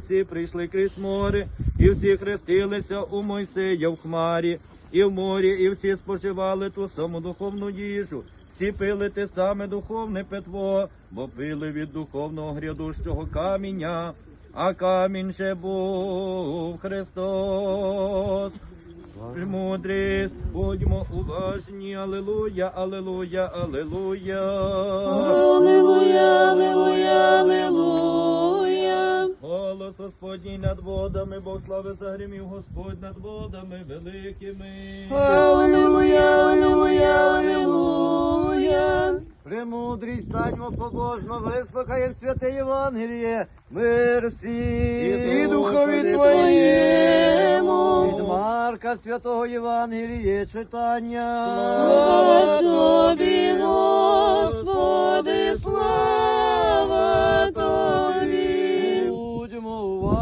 всі прийшли крізь море, і всі хрестилися у Мойсея в хмарі, і в морі, і всі споживали ту саму духовну їжу. Всі пили те саме духовне питво, бо пили від духовного грядущого каміння, а камінь же був Христос. Мудрість, будьмо уважні, алелуя, алелуя. Аллилуйя, аллилуйя, аллилуйя. Голос Господній над водами, Бог слави загримів Господь над водами великими. Аллилуйя, аллилуйя, аллилуйя. Премудрість, станьмо побожно, вислухаєм святе Євангеліє, мир всім. І духові Від Марка святого Євангеліє читання. Слава Тобі, Господи,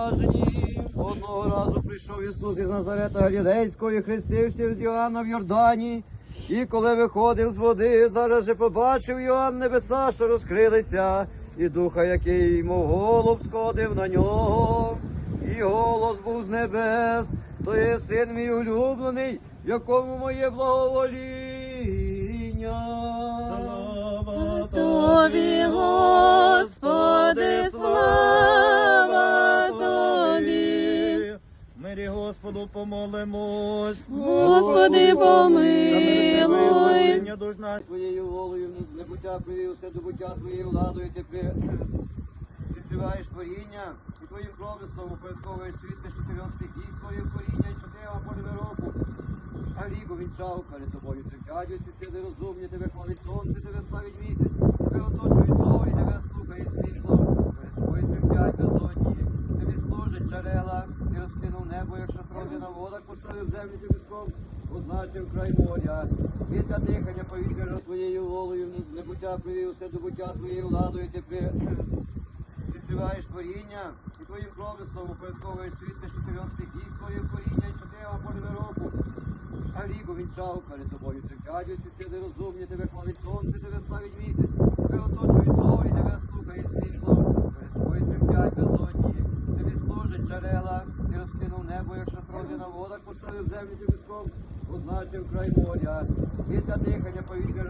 Будьмо. Одного разу прийшов Ісус із Назарета Галілейського і хрестився від Йоанна в Йордані. І коли виходив з води, зараз же побачив Йоанн небеса, що розкрилися, і духа, який, мов голуб, сходив на нього. І голос був з небес, то є син мій улюблений, в якому моє благовоління. Господу помолимось. Господи, помилуй. Твоєю волею небуття привів все до буття твоєю владою ти при... відкриваєш творіння і твоїм промислом упорядковуєш світ на чотирьох стихій створив творіння і чотирьох пори року. А рібо вінчав перед тобою тривчать усі сили розумні, тебе хвалить сонце, тебе славить місяць, тебе оточують зорі, тебе слухає світло, перед тобою служать джерела, ти розкинув небо, якщо трохи на водах поставив землю піском, означив край моря. І для дихання повітря твоєю волею небуття привів все до буття твоєю владою ти відкриваєш творіння і твоїм промислом упорядковуєш світ на чотирьох стихій створив творіння і чотирьох пори року. А рібо вінчав перед тобою тривчать усі сили розумні, тебе хвалить сонце, тебе славить місяць, тебе оточують зорі, тебе слухає світло, перед тобою безодні, тобі служать джерела, ти розкинув небо, якщо шатрові на водах поставив землю піском, означив край моря, після дихання повітря